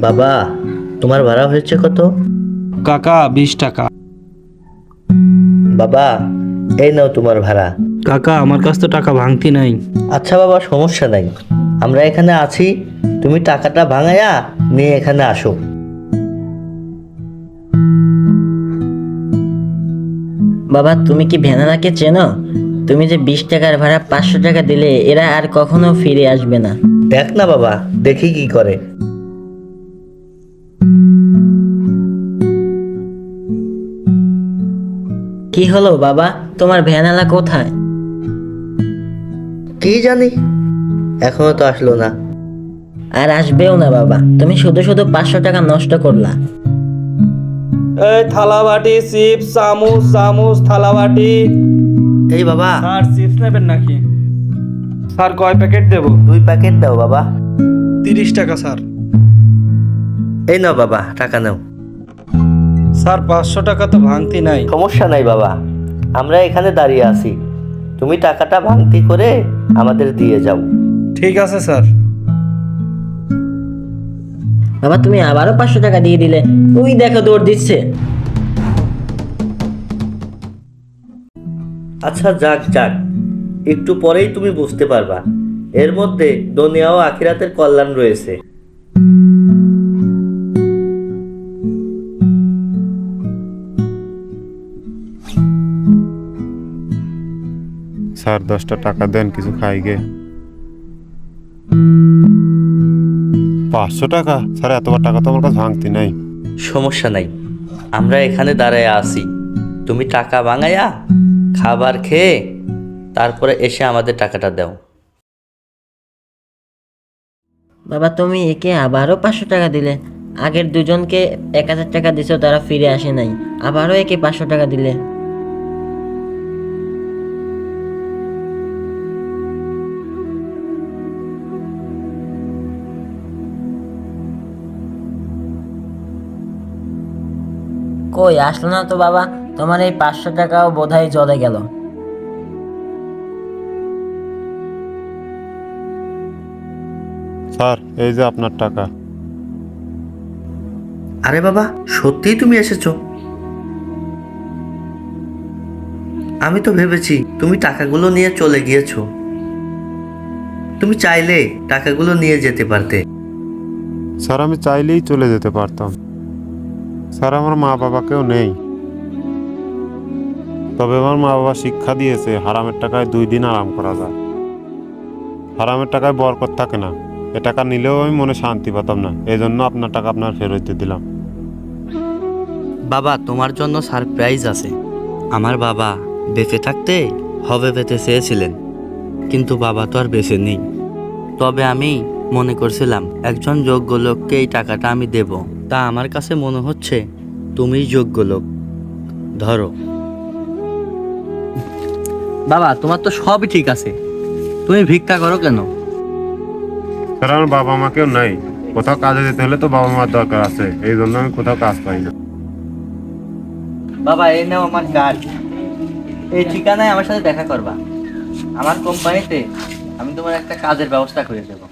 বাবা তোমার ভাড়া হয়েছে কত? কাকা বিশ টাকা। বাবা এই নাও তোমার ভাড়া। কাকা আমার কাছ তো টাকা ভাঙতি নাই। আচ্ছা বাবা সমস্যা নাই। আমরা এখানে আছি তুমি টাকাটা ভাঙায়া নিয়ে এখানে আসো। বাবা তুমি কি ভেনালাকে চেনো? তুমি যে বিশ টাকার ভাড়া পাঁচশো টাকা দিলে এরা আর কখনো ফিরে আসবে না। দেখ না বাবা দেখি কি করে। কি হলো বাবা? তোমার ভ্যানালা কোথায়? কি জানি? এখনও তো আসলো না। আর আসবেও না বাবা। তুমি শুধু শুধু পাঁচশো টাকা নষ্ট করলা। এই থালা বাটি চিপস চামচ চামচ থালা বাটি এই বাবা। স্যার চিপস নেবেন নাকি? স্যার কয় প্যাকেট দেব? দুই প্যাকেট দাও বাবা। তিরিশ টাকা স্যার। এই নাও বাবা টাকা নাও। স্যার পাঁচশো টাকা তো ভাঙতি নাই। সমস্যা নাই বাবা আমরা এখানে দাঁড়িয়ে আছি। তুমি টাকাটা ভাঙতি করে আমাদের দিয়ে যাও। ঠিক আছে স্যার। বাবা তুমি আবারও পাঁচশো টাকা দিয়ে দিলে। ওই দেখো দৌড় দিচ্ছে। আচ্ছা যাক যাক। একটু পরেই তুমি বুঝতে পারবা। এর মধ্যে দুনিয়া ও আখিরাতের কল্যাণ রয়েছে। স্যার দশটা টাকা দেন কিছু খাই গে। পাঁচশো টাকা? স্যার এতবার টাকা তো আমার কাছে ভাঙতি নাই। সমস্যা নাই। আমরা এখানে দাঁড়ায় আছি। তুমি টাকা ভাঙায়া খাবার খেয়ে তারপরে এসে আমাদের টাকাটা দাও। বাবা তুমি একে আবারও পাঁচশো টাকা দিলে। আগের দুজনকে এক হাজার টাকা দিছো তারা ফিরে আসে নাই। আবারও একে পাঁচশো টাকা দিলে। কই আসলো না তো বাবা? তোমার এই পাঁচশো টাকাও বোধহয় জলে গেল। স্যার এই যে আপনার টাকা। আরে বাবা সত্যিই তুমি এসেছ? আমি তো ভেবেছি তুমি টাকাগুলো নিয়ে চলে গিয়েছো। তুমি চাইলে টাকাগুলো নিয়ে যেতে পারতে। স্যার আমি চাইলেই চলে যেতে পারতাম। স্যার, আমার মা বাবা কেউ নেই। তবে আমার মা বাবা শিক্ষা দিয়েছে, হারামের টাকায় দুই দিন আরাম করা যায়। হারামের টাকায় বরকত থাকে না। এ টাকা নিলেও আমি মনে শান্তি পেতাম না। এই জন্য আপনার টাকা আপনার ফেরত দিলাম। বাবা, তোমার জন্য সারপ্রাইজ আছে। আমার বাবা বেঁচে থাকতে হবে পেতে চেয়েছিলেন। কিন্তু বাবা তো আর বেঁচে নেই। তবে আমি মনে করছিলাম, একজন যোগ্য লোককে এই টাকাটা আমি দেব। তা আমার কাছে মনে হচ্ছে তুমিই যোগ্য লোক। ধরো। বাবা তোমার তো সবই ঠিক আছে। তুমি ভিক্ষা করো কেন? কারণ বাবা মা কেউ নাই। কোথাও কাজে যেতে হলে তো বাবা মার দরকার আছে। এই জন্য আমি কোথাও কাজ পাই না। বাবা এই নাও আমার কার্ড এই ঠিকানায় আমার সাথে দেখা করবা। আমার কোম্পানিতে আমি তোমার একটা কাজের ব্যবস্থা করে দেবো।